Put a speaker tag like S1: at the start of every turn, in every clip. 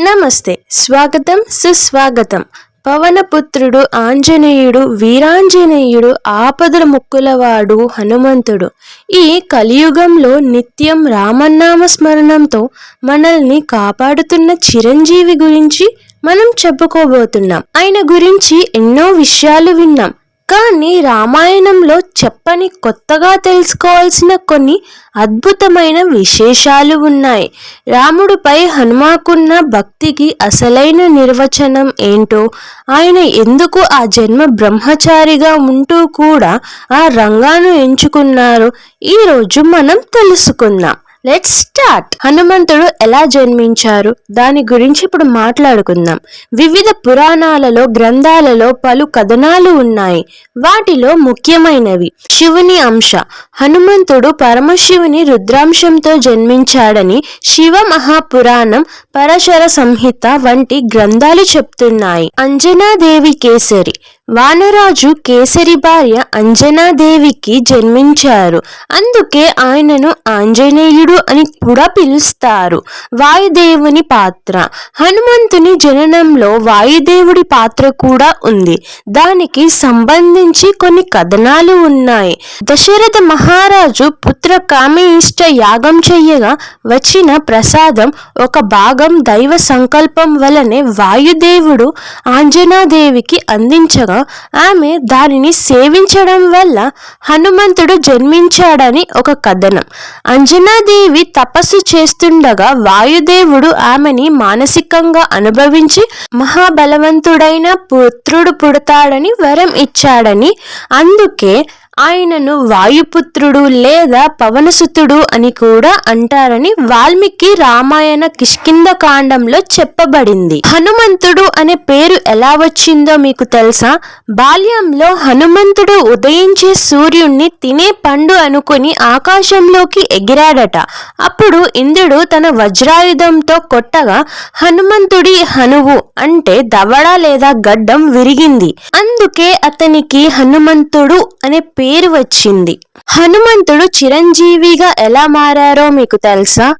S1: నమస్తే. స్వాగతం సుస్వాగతం. పవనపుత్రుడు ఆంజనేయుడు వీరాంజనేయుడు ఆపదల ముక్కులవాడు హనుమంతుడు. ఈ కలియుగంలో నిత్యం రామనామ స్మరణంతో మనల్ని కాపాడుతున్న చిరంజీవి గురించి మనం చెప్పుకోబోతున్నాం. ఆయన గురించి ఎన్నో విషయాలు విన్నాం. కానీ రామాయణంలో చెప్పని కొత్తగా తెలుసుకోవాల్సిన కొన్ని అద్భుతమైన విశేషాలు ఉన్నాయి. రాముడిపై హనుమాకున్న భక్తికి అసలైన నిర్వచనం ఏంటో ఆయన ఎందుకు ఆ జన్మ బ్రహ్మచారిగా ఉంటూ కూడా ఆ రంగాను ఎంచుకున్నారో ఈరోజు మనం తెలుసుకుందాం. లెట్స్ స్టార్ట్ హనుమంతుడు ఎలా జన్మించారు? దాని గురించి ఇప్పుడు మాట్లాడుకుందాం. వివిధ పురాణాలలో గ్రంథాలలో పలు కథనాలు ఉన్నాయి. వాటిలో ముఖ్యమైనవి. శివుని అంశ. హనుమంతుడు పరమశివుని రుద్రాంశంతో జన్మించాడని శివ మహాపురాణం పరశర సంహిత వంటి గ్రంథాలు చెప్తున్నాయి. అంజనాదేవి కేసరి. వానరాజు కేసరి భార్య అంజనాదేవికి జన్మించారు. అందుకే ఆయనను ఆంజనేయుడు అని కూడా పిలుస్తారు. వాయుదేవుని పాత్ర. హనుమంతుని జననంలో వాయుదేవుడి పాత్ర కూడా ఉంది. దానికి సంబంధించి కొన్ని కథనాలు ఉన్నాయి. దశరథ మహారాజు పుత్ర కామేయిష్ట యాగం చెయ్యగా వచ్చిన ప్రసాదం ఒక భాగం దైవ సంకల్పం వలనే వాయుదేవుడు ఆంజనాదేవికి అందించగా ఆమె దానిని సేవించడం వల్ల హనుమంతుడు జన్మించాడని ఒక కథనం. అంజనాదేవి తపస్సు చేస్తుండగా వాయుదేవుడు ఆమెని మానసికంగా అనుభవించి మహాబలవంతుడైన పుత్రుడు పుడతాడని వరం ఇచ్చాడని. అందుకే ఆయనను వాయుపుత్రుడు లేదా పవనసుతుడు అని కూడా అంటారని వాల్మీకి రామాయణ కిష్కింద కాండంలో చెప్పబడింది. హనుమంతుడు అనే పేరు ఎలా వచ్చిందో మీకు తెలుసా? బాల్యంలో హనుమంతుడు ఉదయించే సూర్యుణ్ణి తినే పండు అనుకుని ఆకాశంలోకి ఎగిరాడట. అప్పుడు ఇంద్రుడు తన వజ్రాయుధంతో కొట్టగా హనుమంతుడి హనువు అంటే దవడ లేదా గడ్డం విరిగింది. అందుకే అతనికి హనుమంతుడు అనే పేరు పేరు వచ్చింది. హనుమంతుడు చిరంజీవిగా ఎలా మారారో మీకు తెలుసా?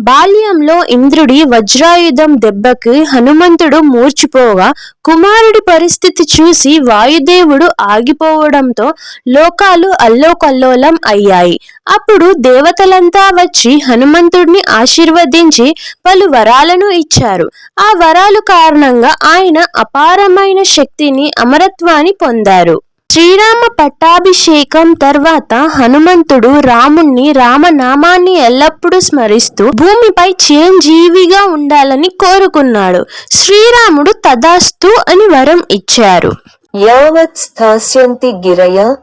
S1: బాల్యంలో ఇంద్రుడి వజ్రాయుధం దెబ్బకి హనుమంతుడు మూర్చిపోగా కుమారుడి పరిస్థితి చూసి వాయుదేవుడు ఆగిపోవడంతో లోకాలు అల్లోకల్లోలం అయ్యాయి. అప్పుడు దేవతలంతా వచ్చి హనుమంతుడిని ఆశీర్వదించి పలు వరాలను ఇచ్చారు. ఆ వరాలు కారణంగా ఆయన అపారమైన శక్తిని అమరత్వాన్ని పొందారు. శ్రీరామ పట్టాభిషేకం తర్వాత హనుమంతుడు రాముణ్ణి రామనామాన్ని ఎల్లప్పుడూ స్మరిస్తూ భూమిపై చిరంజీవిగా ఉండాలని కోరుకున్నాడు. శ్రీరాముడు తదాస్తు అని వరం ఇచ్చారు.
S2: యావత్ స్థాస్యంతి గిరయ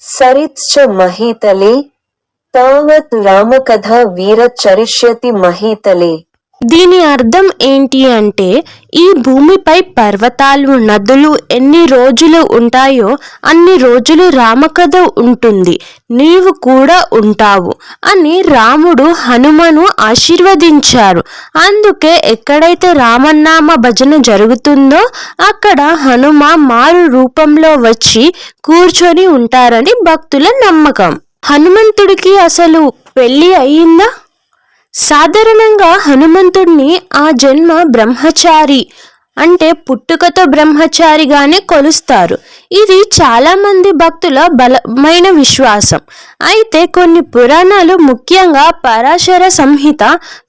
S2: సరిత్చ మహీతలే తావత్ రామకథ వీరచరిష్యతి మహీతలే.
S1: దీని అర్థం ఏంటి అంటే ఈ భూమిపై పర్వతాలు నదులు ఎన్ని రోజులు ఉంటాయో అన్ని రోజులు రామకథ ఉంటుంది. నీవు కూడా ఉంటావు అని రాముడు హనుమను ఆశీర్వదించారు. అందుకే ఎక్కడైతే రామనామ భజన జరుగుతుందో అక్కడ హనుమ మారు రూపంలో వచ్చి కూర్చొని ఉంటారని భక్తుల నమ్మకం. హనుమంతుడికి అసలు పెళ్ళి అయ్యిందా సాధారణంగా హనుమంతుడిని ఆ జన్మ బ్రహ్మచారి అంటే పుట్టుకతో బ్రహ్మచారిగానే కొలుస్తారు. ఇది చాలామంది భక్తుల బలమైన విశ్వాసం. అయితే కొన్ని పురాణాలు ముఖ్యంగా పరాశర సంహిత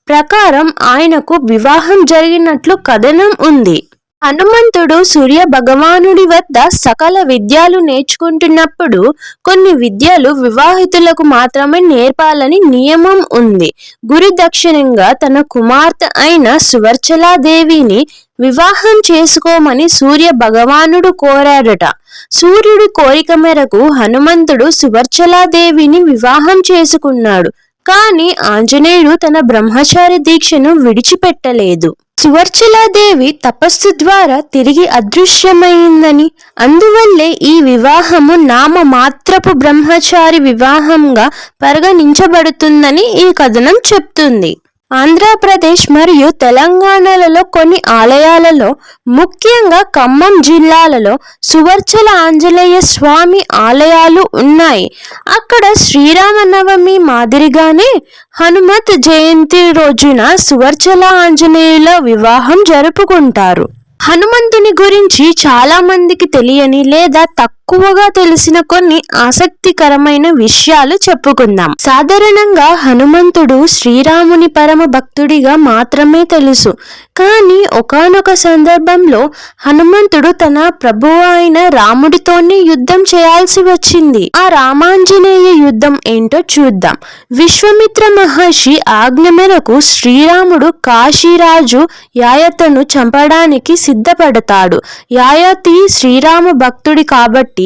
S1: ప్రకారం ఆయనకు వివాహం జరిగినట్లు కథనం ఉంది. హనుమంతుడు సూర్య భగవానుడి వద్ద సకల విద్యలు నేర్చుకుంటున్నప్పుడు కొన్ని విద్యలు వివాహితులకు మాత్రమే నేర్పాలని నియమం ఉంది. గురు దక్షిణంగా తన కుమార్తె అయిన సువర్చలాదేవిని వివాహం చేసుకోమని సూర్య భగవానుడు కోరాడట. సూర్యుడి కోరిక మేరకు హనుమంతుడు సువర్చలాదేవిని వివాహం చేసుకున్నాడు. కానీ ఆంజనేయుడు తన బ్రహ్మచారి దీక్షను విడిచిపెట్టలేదు. సువర్చలాదేవి తపస్సు ద్వారా తిరిగి అదృశ్యమైందని అందువల్లే ఈ వివాహము నామ మాత్రపు బ్రహ్మచారి వివాహంగా పరిగణించబడుతుందని ఈ కథనం చెప్తుంది. ఆంధ్రప్రదేశ్ మరియు తెలంగాణలలో కొన్ని ఆలయాలలో ముఖ్యంగా ఖమ్మం జిల్లాలలో సువర్చల ఆంజనేయ స్వామి ఆలయాలు ఉన్నాయి. అక్కడ శ్రీరామనవమి మాదిరిగానే హనుమత్ జయంతి రోజున సువర్చల ఆంజనేయుల వివాహం జరుపుకుంటారు. హనుమంతుని గురించి చాలామందికి తెలియని లేదా తక్కువ తక్కువగా తెలిసిన కొన్ని ఆసక్తికరమైన విషయాలు చెప్పుకుందాం. సాధారణంగా హనుమంతుడు శ్రీరాముని పరమ భక్తుడిగా మాత్రమే తెలుసు. కానీ ఒకానొక సందర్భంలో హనుమంతుడు తన ప్రభువు అయిన రాముడితోనే యుద్ధం చేయాల్సి వచ్చింది. ఆ రామాంజనేయ యుద్ధం ఏంటో చూద్దాం. విశ్వమిత్ర మహర్షి ఆజ్ఞ మేరకు శ్రీరాముడు కాశీరాజు యాయతను చంపడానికి సిద్ధపడతాడు. యాయతి శ్రీరామ భక్తుడి కాబట్టి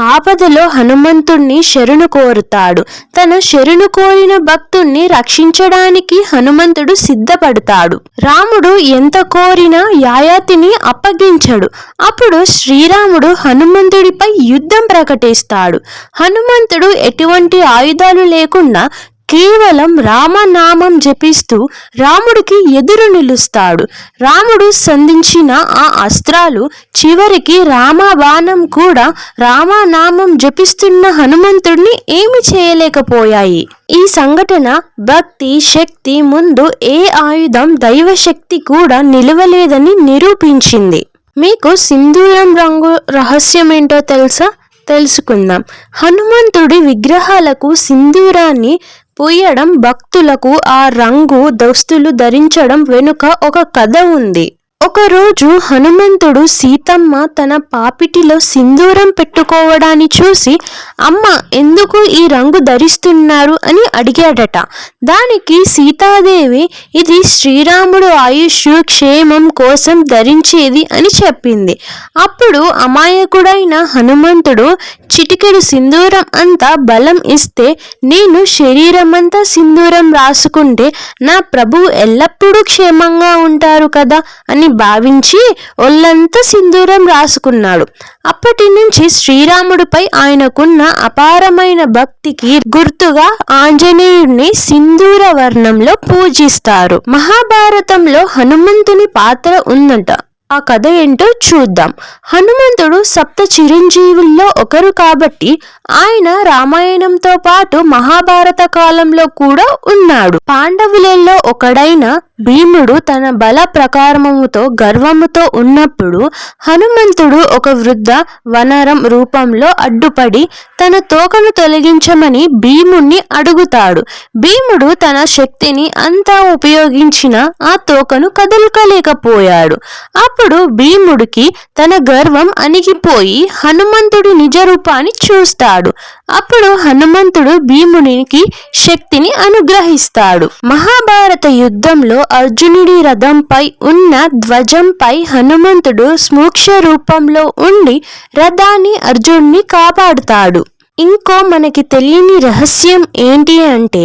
S1: ఆపదలో హనుమంతుణ్ణి శరణు కోరుతాడు. తన శరణు కోరిన భక్తుణ్ణి రక్షించడానికి హనుమంతుడు సిద్ధపడతాడు. రాముడు ఎంత కోరినా యాయాతిని అప్పగించడు. అప్పుడు శ్రీరాముడు హనుమంతుడిపై యుద్ధం ప్రకటిస్తాడు. హనుమంతుడు ఎటువంటి ఆయుధాలు లేకుండా కేవలం రామనామం జపిస్తూ రాముడికి ఎదురు నిలుస్తాడు. రాముడు సంధించిన ఆ అస్త్రాలు చివరికి రామబాణం కూడా రామనామం జపిస్తున్న హనుమంతుడిని ఏమి చేయలేకపోయాయి. ఈ సంఘటన భక్తి శక్తి ముందు ఏ ఆయుధం దైవశక్తి కూడా నిలవలేదని నిరూపించింది. మీకు సింధూరం రంగు రహస్యం ఏంటో తెలుసా? తెలుసుకుందాం. హనుమంతుడి విగ్రహాలకు సింధూరాన్ని పూయడం భక్తులకు ఆ రంగు దుస్తులు ధరించడం వెనుక ఒక కథ ఉంది. ఒకరోజు హనుమంతుడు సీతమ్మ తన పాపిటిలో సింధూరం పెట్టుకోవడాన్ని చూసి అమ్మ ఎందుకు ఈ రంగు ధరిస్తున్నారు? అని అడిగాడట. దానికి సీతాదేవి ఇది శ్రీరాముడు ఆయుష్ క్షేమం కోసం ధరించేది అని చెప్పింది. అప్పుడు అమాయకుడైన హనుమంతుడు చిటికెడు సింధూరం అంతా బలం ఇస్తే నేను శరీరమంతా సింధూరం రాసుకుంటే నా ప్రభువు ఎల్లప్పుడూ క్షేమంగా ఉంటారు కదా అని భావించి ఒళ్ళంతా సింధూరం రాసుకున్నాడు. అప్పటి నుంచి శ్రీరాముడిపై ఆయనకున్న అపారమైన భక్తికి గుర్తుగా ఆంజనేయుడిని సింధూర వర్ణంలో పూజిస్తారు. మహాభారతంలో హనుమంతుని పాత్ర ఉందట. ఆ కథ ఏంటో చూద్దాం. హనుమంతుడు సప్త చిరంజీవుల్లో ఒకరు కాబట్టి ఆయన రామాయణంతో పాటు మహాభారత కాలంలో కూడా ఉన్నాడు. పాండవులలో ఒకడైన భీముడు తన బల ప్రకారముతో గర్వముతో ఉన్నప్పుడు హనుమంతుడు ఒక వృద్ధ వనరం రూపంలో అడ్డుపడి తన తోకను తొలగించమని భీముణ్ణి అడుగుతాడు. భీముడు తన శక్తిని అంతా ఉపయోగించిన ఆ తోకను కదలకలేకపోయాడు. అప్పుడు భీముడికి తన గర్వం అణిగిపోయి హనుమంతుడి నిజ రూపాన్ని చూస్తాడు. అప్పుడు హనుమంతుడు భీమునికి శక్తిని అనుగ్రహిస్తాడు. మహాభారత యుద్ధంలో అర్జునుడి రథంపై ఉన్న ధ్వజంపై హనుమంతుడు స్మూక్ష రూపంలో ఉండి రథాన్ని అర్జునుడిని కాపాడుతాడు. ఇంకో మనకి తెలియని రహస్యం ఏంటి అంటే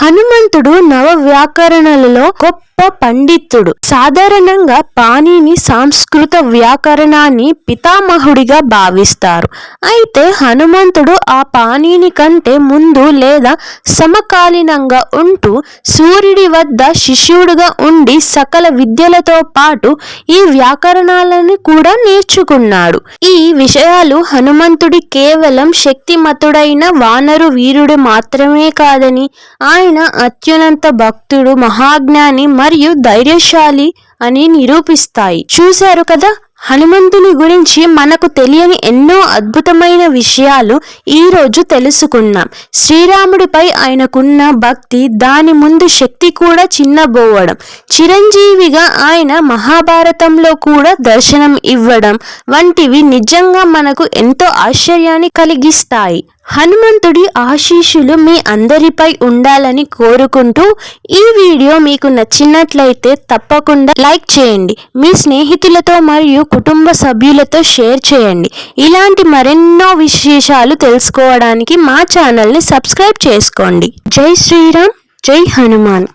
S1: హనుమంతుడు నవ వ్యాకరణలలో గొప్ప పండితుడు. సాధారణంగా పాణిని సంస్కృత వ్యాకరణాన్ని పితామహుడిగా భావిస్తారు. అయితే హనుమంతుడు ఆ పాణిని కంటే ముందు లేదా సమకాలీనంగా ఉంటూ సూర్యుడి వద్ద శిష్యుడుగా ఉండి సకల విద్యలతో పాటు ఈ వ్యాకరణాలను కూడా నేర్చుకున్నాడు. ఈ విషయాలు హనుమంతుడి కేవలం శక్తిమతుడైన వానరు వీరుడు మాత్రమే కాదని ఆయన అత్యున్నత భక్తుడు మహాజ్ఞాని మరియు ధైర్యశాలి అని నిరూపిస్తాయి. చూశారు కదా? హనుమంతుని గురించి మనకు తెలియని ఎన్నో అద్భుతమైన విషయాలు ఈరోజు తెలుసుకున్నాం శ్రీరాముడిపై ఆయనకున్న భక్తి దాని ముందు శక్తి కూడా చిన్నబోవడం చిరంజీవిగా ఆయన మహాభారతంలో కూడా దర్శనం ఇవ్వడం వంటివి నిజంగా మనకు ఎంతో ఆశ్చర్యాన్ని కలిగిస్తాయి. హనుమంతుడి ఆశీస్సులు మీ అందరిపై ఉండాలని కోరుకుంటూ ఈ వీడియో మీకు నచ్చినట్లయితే తప్పకుండా లైక్ చేయండి. మీ స్నేహితులతో మరియు కుటుంబ సభ్యులతో షేర్ చేయండి. ఇలాంటి మరెన్నో విశేషాలు తెలుసుకోవడానికి మా ఛానల్ని సబ్స్క్రైబ్ చేసుకోండి. జై శ్రీరామ్ జై హనుమాన్.